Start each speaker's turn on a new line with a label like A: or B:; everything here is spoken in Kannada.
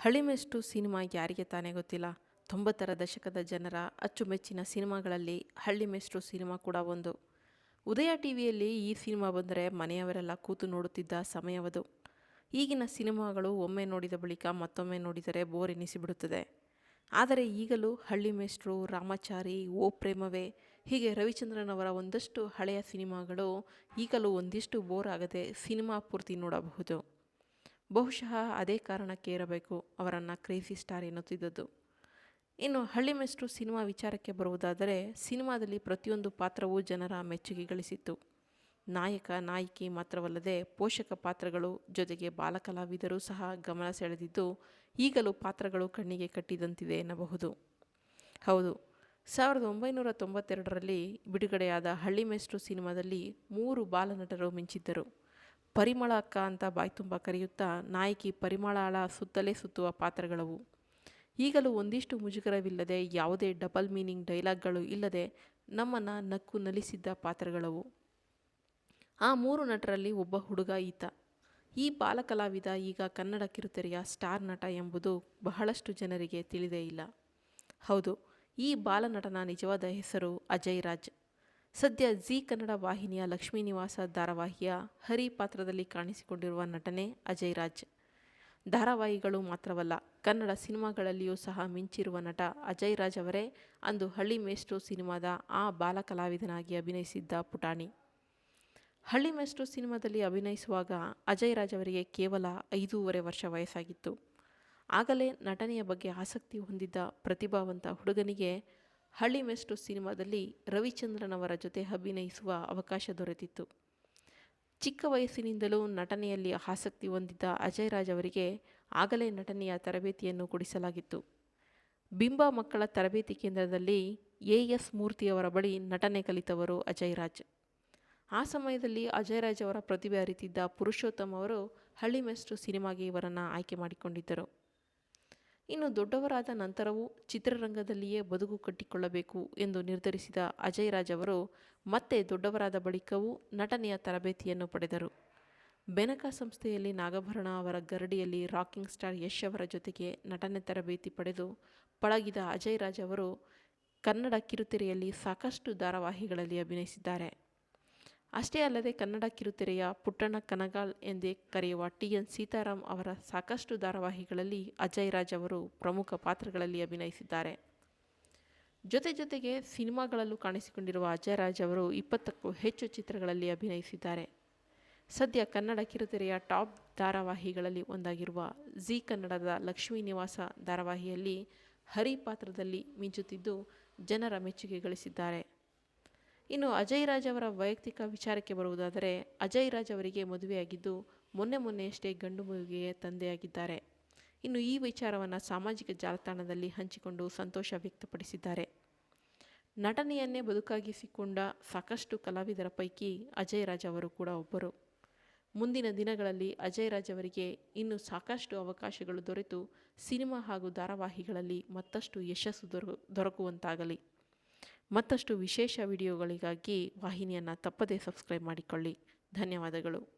A: ಹಳ್ಳಿಮೆಷ್ಟು ಸಿನಿಮಾ ಯಾರಿಗೆ ತಾನೇ ಗೊತ್ತಿಲ್ಲ. ತೊಂಬತ್ತರ ದಶಕದ ಜನರ ಅಚ್ಚುಮೆಚ್ಚಿನ ಸಿನಿಮಾಗಳಲ್ಲಿ ಹಳ್ಳಿಮೆಷ್ಟು ಸಿನಿಮಾ ಕೂಡ ಒಂದು. ಉದಯ ಟಿ ವಿಯಲ್ಲಿ ಈ ಸಿನಿಮಾ ಬಂದರೆ ಮನೆಯವರೆಲ್ಲ ಕೂತು ನೋಡುತ್ತಿದ್ದ ಸಮಯವದು. ಈಗಿನ ಸಿನಿಮಾಗಳು ಒಮ್ಮೆ ನೋಡಿದ ಬಳಿಕ ಮತ್ತೊಮ್ಮೆ ನೋಡಿದರೆ ಬೋರ್ ಎನಿಸಿಬಿಡುತ್ತದೆ. ಆದರೆ ಈಗಲೂ ಹಳ್ಳಿ ಮೇಷ್ಟ್ರು ರಾಮಾಚಾರಿ, ಓ ಪ್ರೇಮವೇ, ಹೀಗೆ ರವಿಚಂದ್ರನ್ ಅವರ ಒಂದಷ್ಟು ಹಳೆಯ ಸಿನಿಮಾಗಳು ಈಗಲೂ ಒಂದಿಷ್ಟು ಬೋರ್ ಆಗದೆ ಸಿನಿಮಾ ಪೂರ್ತಿ ನೋಡಬಹುದು. ಬಹುಶಃ ಅದೇ ಕಾರಣಕ್ಕೆ ಇರಬೇಕು ಅವರನ್ನು ಕ್ರೇಜಿ ಸ್ಟಾರ್ ಎನ್ನುತ್ತಿದ್ದದ್ದು. ಇನ್ನು ಹಳ್ಳಿ ಮೆಸ್ಟ್ರು ಸಿನಿಮಾ ವಿಚಾರಕ್ಕೆ ಬರುವುದಾದರೆ ಸಿನಿಮಾದಲ್ಲಿ ಪ್ರತಿಯೊಂದು ಪಾತ್ರವೂ ಜನರ ಮೆಚ್ಚುಗೆ ಗಳಿಸಿತ್ತು. ನಾಯಕ, ನಾಯಕಿ ಮಾತ್ರವಲ್ಲದೆ ಪೋಷಕ ಪಾತ್ರಗಳು ಜೊತೆಗೆ ಬಾಲಕಲಾವಿದರೂ ಸಹ ಗಮನ ಸೆಳೆದಿದ್ದು ಈಗಲೂ ಪಾತ್ರಗಳು ಕಣ್ಣಿಗೆ ಕಟ್ಟಿದಂತಿದೆ ಎನ್ನಬಹುದು. ಹೌದು, ಸಾವಿರದ ಒಂಬೈನೂರ ತೊಂಬತ್ತೆರಡರಲ್ಲಿ ಬಿಡುಗಡೆಯಾದ ಹಳ್ಳಿ ಮೆಸ್ಟ್ರು ಸಿನಿಮಾದಲ್ಲಿ ಮೂರು ಬಾಲನಟರು ಮಿಂಚಿದ್ದರು. ಪರಿಮಳ ಅಕ್ಕ ಅಂತ ಬಾಯ್ತುಂಬ ಕರೆಯುತ್ತಾ, ನಾಯಕಿ ಪರಿಮಳಾಳ ಸುತ್ತಲೇ ಸುತ್ತುವ ಪಾತ್ರಗಳವು. ಈಗಲೂ ಒಂದಿಷ್ಟು ಮುಜುಗರವಿಲ್ಲದೆ, ಯಾವುದೇ ಡಬಲ್ ಮೀನಿಂಗ್ ಡೈಲಾಗ್ಗಳು ಇಲ್ಲದೆ ನಮ್ಮನ್ನು ನಕ್ಕು ನಲಿಸಿದ್ದ ಪಾತ್ರಗಳವು. ಆ ಮೂರು ನಟರಲ್ಲಿ ಒಬ್ಬ ಹುಡುಗ ಈತ. ಈ ಬಾಲಕಲಾವಿದ ಈಗ ಕನ್ನಡ ಕಿರುತೆರೆಯ ಸ್ಟಾರ್ ನಟ ಎಂಬುದು ಬಹಳಷ್ಟು ಜನರಿಗೆ ತಿಳಿದೇ ಇಲ್ಲ. ಹೌದು, ಈ ಬಾಲನಟನ ನಿಜವಾದ ಹೆಸರು ಅಜಯ್ ರಾಜ್. ಸದ್ಯ ಜಿ ಕನ್ನಡ ವಾಹಿನಿಯ ಲಕ್ಷ್ಮೀ ನಿವಾಸ ಧಾರಾವಾಹಿಯ ಹರಿ ಪಾತ್ರದಲ್ಲಿ ಕಾಣಿಸಿಕೊಂಡಿರುವ ನಟನೆ ಅಜಯ್ ರಾಜ್. ಧಾರಾವಾಹಿಗಳು ಮಾತ್ರವಲ್ಲ, ಕನ್ನಡ ಸಿನಿಮಾಗಳಲ್ಲಿಯೂ ಸಹ ಮಿಂಚಿರುವ ನಟ ಅಜಯ್ ರಾಜ್ ಅವರೇ ಅಂದು ಹಳ್ಳಿ ಮೇಷ್ಟು ಸಿನಿಮಾದ ಆ ಬಾಲ ಕಲಾವಿದನಾಗಿ ಅಭಿನಯಿಸಿದ್ದ ಪುಟಾಣಿ. ಹಳ್ಳಿ ಮೇಷ್ಟು ಸಿನಿಮಾದಲ್ಲಿ ಅಭಿನಯಿಸುವಾಗ ಅಜಯ್ ರಾಜ್ ಅವರಿಗೆ ಕೇವಲ ಐದೂವರೆ ವರ್ಷ ವಯಸ್ಸಾಗಿತ್ತು. ಆಗಲೇ ನಟನೆಯ ಬಗ್ಗೆ ಆಸಕ್ತಿ ಹೊಂದಿದ್ದ ಪ್ರತಿಭಾವಂತ ಹುಡುಗನಿಗೆ ಹಳ್ಳಿ ಮೆಸ್ಟು ಸಿನಿಮಾದಲ್ಲಿ ರವಿಚಂದ್ರನ್ ಅವರ ಜೊತೆ ಅಭಿನಯಿಸುವ ಅವಕಾಶ ದೊರೆತಿತ್ತು. ಚಿಕ್ಕ ವಯಸ್ಸಿನಿಂದಲೂ ನಟನೆಯಲ್ಲಿ ಆಸಕ್ತಿ ಹೊಂದಿದ್ದ ಅಜಯ್ ರಾಜ್ ಅವರಿಗೆ ಆಗಲೇ ನಟನೆಯ ತರಬೇತಿಯನ್ನು ಕೊಡಿಸಲಾಗಿತ್ತು. ಬಿಂಬ ಮಕ್ಕಳ ತರಬೇತಿ ಕೇಂದ್ರದಲ್ಲಿ ಎ ಎಸ್ ಮೂರ್ತಿಯವರ ಬಳಿ ನಟನೆ ಕಲಿತವರು ಅಜಯ್ ರಾಜ್ ಆ ಸಮಯದಲ್ಲಿ ಅಜಯ್ ರಾಜ್ ಅವರ ಪ್ರತಿಭೆ ಅರಿತಿದ್ದ ಪುರುಷೋತ್ತಮ್ ಅವರು ಹಳ್ಳಿ ಮೆಸ್ಟು ಸಿನಿಮಾಗೆ ಇವರನ್ನು ಆಯ್ಕೆ ಮಾಡಿಕೊಂಡಿದ್ದರು. ಇನ್ನು ದೊಡ್ಡವರಾದ ನಂತರವೂ ಚಿತ್ರರಂಗದಲ್ಲಿಯೇ ಬದುಕು ಕಟ್ಟಿಕೊಳ್ಳಬೇಕು ಎಂದು ನಿರ್ಧರಿಸಿದ ಅಜಯ್ ರಾಜ್ ಅವರು ಮತ್ತೆ ದೊಡ್ಡವರಾದ ಬಳಿಕವೂ ನಟನೆಯ ತರಬೇತಿಯನ್ನು ಪಡೆದರು. ಬೆನಕ ಸಂಸ್ಥೆಯಲ್ಲಿ ನಾಗಭರಣ ಅವರ ಗರಡಿಯಲ್ಲಿ ರಾಕಿಂಗ್ ಸ್ಟಾರ್ ಯಶ್ ಅವರ ಜೊತೆಗೆ ನಟನೆ ತರಬೇತಿ ಪಡೆದು ಪಳಗಿದ ಅಜಯ್ ರಾಜ್ ಅವರು ಕನ್ನಡ ಕಿರುತೆರೆಯಲ್ಲಿ ಸಾಕಷ್ಟು ಧಾರಾವಾಹಿಗಳಲ್ಲಿ ಅಭಿನಯಿಸಿದ್ದಾರೆ. ಅಷ್ಟೇ ಅಲ್ಲದೆ ಕನ್ನಡ ಕಿರುತೆರೆಯ ಪುಟ್ಟಣ್ಣ ಕನಗಾಲ್ ಎಂದೇ ಕರೆಯುವ ಟಿ ಎನ್ ಸೀತಾರಾಮ್ ಅವರ ಸಾಕಷ್ಟು ಧಾರಾವಾಹಿಗಳಲ್ಲಿ ಅಜಯ್ ರಾಜ್ ಅವರು ಪ್ರಮುಖ ಪಾತ್ರಗಳಲ್ಲಿ ಅಭಿನಯಿಸಿದ್ದಾರೆ. ಜೊತೆ ಜೊತೆಗೆ ಸಿನಿಮಾಗಳಲ್ಲೂ ಕಾಣಿಸಿಕೊಂಡಿರುವ ಅಜಯ್ ರಾಜ್ ಅವರು ಇಪ್ಪತ್ತಕ್ಕೂ ಹೆಚ್ಚು ಚಿತ್ರಗಳಲ್ಲಿ ಅಭಿನಯಿಸಿದ್ದಾರೆ. ಸದ್ಯ ಕನ್ನಡ ಕಿರುತೆರೆಯ ಟಾಪ್ ಧಾರಾವಾಹಿಗಳಲ್ಲಿ ಒಂದಾಗಿರುವ ಜಿ ಕನ್ನಡದ ಲಕ್ಷ್ಮೀ ನಿವಾಸ ಧಾರಾವಾಹಿಯಲ್ಲಿ ಹರಿ ಪಾತ್ರದಲ್ಲಿ ಮಿಂಚುತ್ತಿದ್ದು ಜನರ ಮೆಚ್ಚುಗೆ ಗಳಿಸಿದ್ದಾರೆ. ಇನ್ನು ಅಜಯ್ ರಾಜ್ ಅವರ ವೈಯಕ್ತಿಕ ವಿಚಾರಕ್ಕೆ ಬರುವುದಾದರೆ, ಅಜಯ್ ರಾಜ್ ಅವರಿಗೆ ಮದುವೆಯಾಗಿದ್ದು ಮೊನ್ನೆ ಮೊನ್ನೆಯಷ್ಟೇ ಗಂಡು ಮಗುವಿಗೆ ತಂದೆಯಾಗಿದ್ದಾರೆ. ಇನ್ನು ಈ ವಿಚಾರವನ್ನು ಸಾಮಾಜಿಕ ಜಾಲತಾಣದಲ್ಲಿ ಹಂಚಿಕೊಂಡು ಸಂತೋಷ ವ್ಯಕ್ತಪಡಿಸಿದ್ದಾರೆ. ನಟನೆಯನ್ನೇ ಬದುಕಾಗಿಸಿಕೊಂಡ ಸಾಕಷ್ಟು ಕಲಾವಿದರ ಪೈಕಿ ಅಜಯ್ ರಾಜ್ ಅವರು ಕೂಡ ಒಬ್ಬರು. ಮುಂದಿನ ದಿನಗಳಲ್ಲಿ ಅಜಯ್ ರಾಜ್ ಅವರಿಗೆ ಇನ್ನು ಸಾಕಷ್ಟು ಅವಕಾಶಗಳು ದೊರೆತು ಸಿನಿಮಾ ಹಾಗೂ ಧಾರಾವಾಹಿಗಳಲ್ಲಿ ಮತ್ತಷ್ಟು ಯಶಸ್ಸು ದೊರ ದೊರಕುವಂತಾಗಲಿ. ಮತ್ತಷ್ಟು ವಿಶೇಷ ವಿಡಿಯೋಗಳಿಗಾಗಿ ವಾಹಿನಿಯನ್ನು ತಪ್ಪದೇ ಸಬ್ಸ್ಕ್ರೈಬ್ ಮಾಡಿಕೊಳ್ಳಿ. ಧನ್ಯವಾದಗಳು.